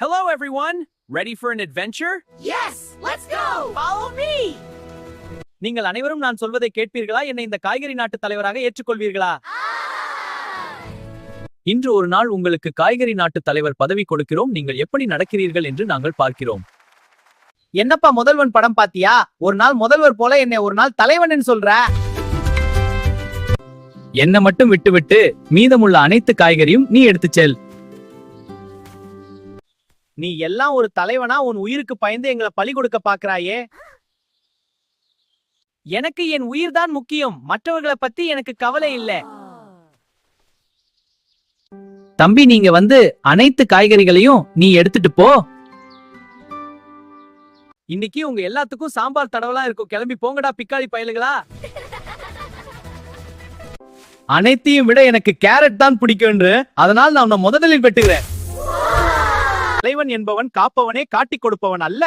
Hello, everyone. Ready for an adventure? Yes, let's go. Follow me. நீங்கள் அனைவரும் நான் சொல்வதை கேட்பீர்களா என்னை இந்த காய்கறி நாட்டு தலைவராக ஏற்றுக்கொள்வீர்களா இன்று ஒரு நாள் உங்களுக்கு காய்கறி நாட்டு தலைவர் பதவி கொடுக்கிறோம் நீங்கள் எப்படி நடக்கிறீர்கள் என்று நாங்கள் பார்க்கிறோம் என்னப்பா முதல்வன் படம் பாத்தியா ஒரு நாள் முதல்வர் போல என்னை ஒரு நாள் தலைவன் சொல்ற என்ன மட்டும் விட்டுவிட்டு மீதமுள்ள அனைத்து காய்கறியும் நீ எடுத்துச் செல் நீ எல்லாம் ஒரு தலைவனா உன் உயிருக்கு பயந்து எங்களை பலி கொடுக்க பாக்குறாயே எனக்கு என் உயிர் தான் முக்கியம். மற்றவர்களை பத்தி எனக்கு கவலை இல்ல. தம்பி நீங்க வந்து அனைத்து காய்கறிகளையும் நீ எடுத்துட்டு போ. இன்னைக்கு உங்க எல்லாத்துக்கும் சாம்பார் தடவலா இருக்கும். கிளம்பி போங்கடா பிக்காளி பயலுங்களா அனைத்தையும் விட எனக்கு கேரட் தான் பிடிக்கும் என்று அதனால் நான் உன்னை முதலில் வெட்டுகிறேன். தலைவன் என்பவன் காப்பவனே காட்டிக் கொடுப்பவன் அல்ல.